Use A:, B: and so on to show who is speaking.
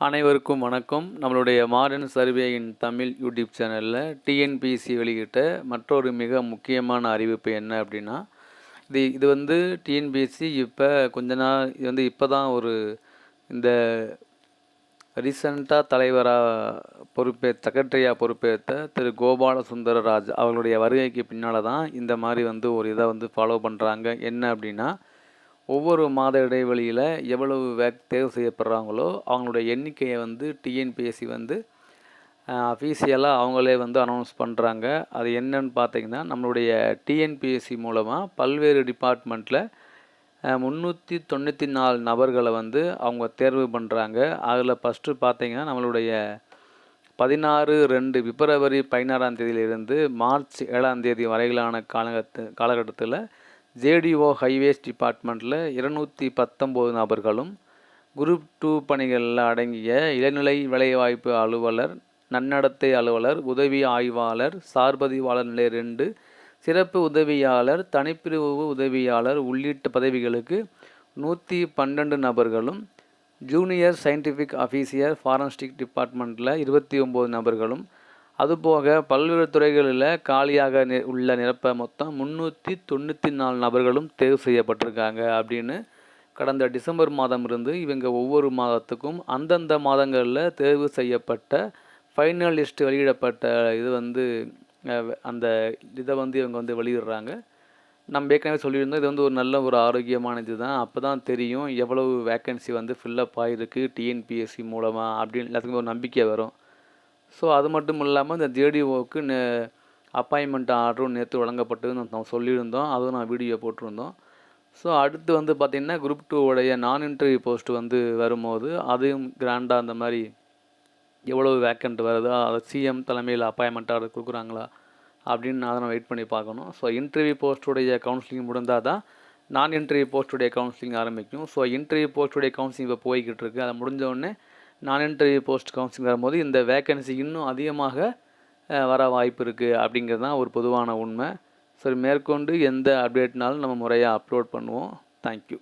A: அனைவருக்கும் வணக்கம். நம்மளுடைய மாடர்ன் சர்வேயின் தமிழ் யூடியூப் சேனலில் டிஎன்பிசி வெளியிட்ட மற்றொரு மிக முக்கியமான அறிவிப்பு என்ன அப்படின்னா இது இது வந்து டிஎன்பிஎஸ்சி இப்போ கொஞ்ச நாள் இது வந்து இப்போ தான் ஒரு இந்த ரீசண்டாக தலைவராக பொறுப்பே செக்ரட்டரியாக பொறுப்பேற்ற திரு கோபால சுந்தரராஜ் அவர்களுடைய வருகைக்கு பின்னால் தான் இந்த மாதிரி வந்து ஒரு இதை வந்து ஃபாலோ பண்ணுறாங்க என்ன அப்படின்னா ஒவ்வொரு மாத இடைவெளியில் எவ்வளவு வேக் தேர்வு செய்யப்படுறாங்களோ அவங்களுடைய எண்ணிக்கையை வந்து டிஎன்பிஎஸ்சி வந்து அஃபீஷியலாக அவங்களே வந்து அனௌன்ஸ் பண்ணுறாங்க அது என்னன்னு பார்த்தீங்கன்னா நம்மளுடைய டிஎன்பிஎஸ்சி மூலமாக பல்வேறு டிபார்ட்மெண்ட்டில் முந்நூற்றி தொண்ணூற்றி நாலு நபர்களை வந்து அவங்க தேர்வு பண்ணுறாங்க அதில் ஃபஸ்ட்டு பார்த்தீங்கன்னா நம்மளுடைய பதினாறு ரெண்டு பிப்ரவரி பதினாறாம் தேதியிலிருந்து மார்ச் ஏழாம் தேதி வரையிலான காலகட்ட காலகட்டத்தில் ஜேடிஓ ஹைவேஸ் டிபார்ட்மெண்ட்டில் இருநூற்றி பத்தொம்போது நபர்களும் குரூப் டூ பணிகளில் அடங்கிய இளநிலை வேலைவாய்ப்பு அலுவலர் நன்னடத்தை அலுவலர் உதவி ஆய்வாளர் சார்பதிவாளர் நிலை ரெண்டு சிறப்பு உதவியாளர் தனிப்பிரிவு உதவியாளர் உள்ளிட்ட பதவிகளுக்கு நூற்றி பன்னெண்டு நபர்களும் ஜூனியர் சயின்டிஃபிக் அஃபீஸியர் ஃபாரன்ஸ்டிக் டிபார்ட்மெண்ட்டில் இருபத்தி ஒம்பது நபர்களும் அதுபோக பல்வேறு துறைகளில் காலியாக நி உள்ள நிரப்ப மொத்தம் முந்நூற்றி தொண்ணூற்றி நாலு நபர்களும் தேர்வு செய்யப்பட்டிருக்காங்க அப்படின்னு கடந்த டிசம்பர் மாதம் இருந்து இவங்க ஒவ்வொரு மாதத்துக்கும் அந்தந்த மாதங்களில் தேர்வு செய்யப்பட்ட ஃபைனல் லிஸ்ட் வெளியிடப்பட்ட இது வந்து அந்த இதை வந்து இவங்க வந்து வெளியிடுறாங்க. நம்ம ஏற்கனவே சொல்லியிருந்தோம் இது வந்து ஒரு நல்ல ஒரு ஆரோக்கியமான இது தான். அப்போ தான் தெரியும் எவ்வளவு வேக்கன்சி வந்து ஃபில்லப் ஆகிருக்கு டிஎன்பிஎஸ்சி மூலமாக அப்படின்னு எல்லாத்துக்குமே ஒரு நம்பிக்கை வரும். ஸோ அது மட்டும் இல்லாமல் இந்த ஜேடிஓவுக்கு நே அப்பாயின்மெண்ட் ஆர்டரும் நேற்று வழங்கப்பட்டது நம்ம சொல்லியிருந்தோம். அதுவும் நான் வீடியோ போட்டிருந்தோம். ஸோ அடுத்து வந்து பார்த்திங்கன்னா குரூப் டூ உடைய நான் இன்டர்வியூ போஸ்ட் வந்து வரும்போது அதையும் கிராண்டாக அந்த மாதிரி எவ்வளோ வேக்கண்ட் வருதோ அதை சிஎம் தலைமையில் அப்பாயின்மெண்ட் ஆர்டர் கொடுக்குறாங்களா அப்படின்னு அதை நான் வெயிட் பண்ணி பார்க்கணும். ஸோ இன்டர்வியூ போஸ்ட்டுடைய கவுன்சிலிங் முடிந்தால் தான் நான் இன்டர்வியூ போஸ்ட்டுடைய கவுன்சிலிங் ஆரம்பிக்கும். ஸோ இன்டர்வியூ போஸ்ட்டுடைய கவுன்சிலிங் இப்போ போய்கிட்டு இருக்குது அதை முடிஞ்ச நான் இன்டர்வியூ போஸ்ட் கவுன்சிலிங் வரும்போது இந்த வேக்கன்சி இன்னும் அதிகமாக வர வாய்ப்பு இருக்குது அப்படிங்கிறது தான் ஒரு பொதுவான உண்மை. சரி மேற்கொண்டு எந்த அப்டேட்னாலும் நம்ம முறையாக அப்லோட் பண்ணுவோம். தேங்க்யூ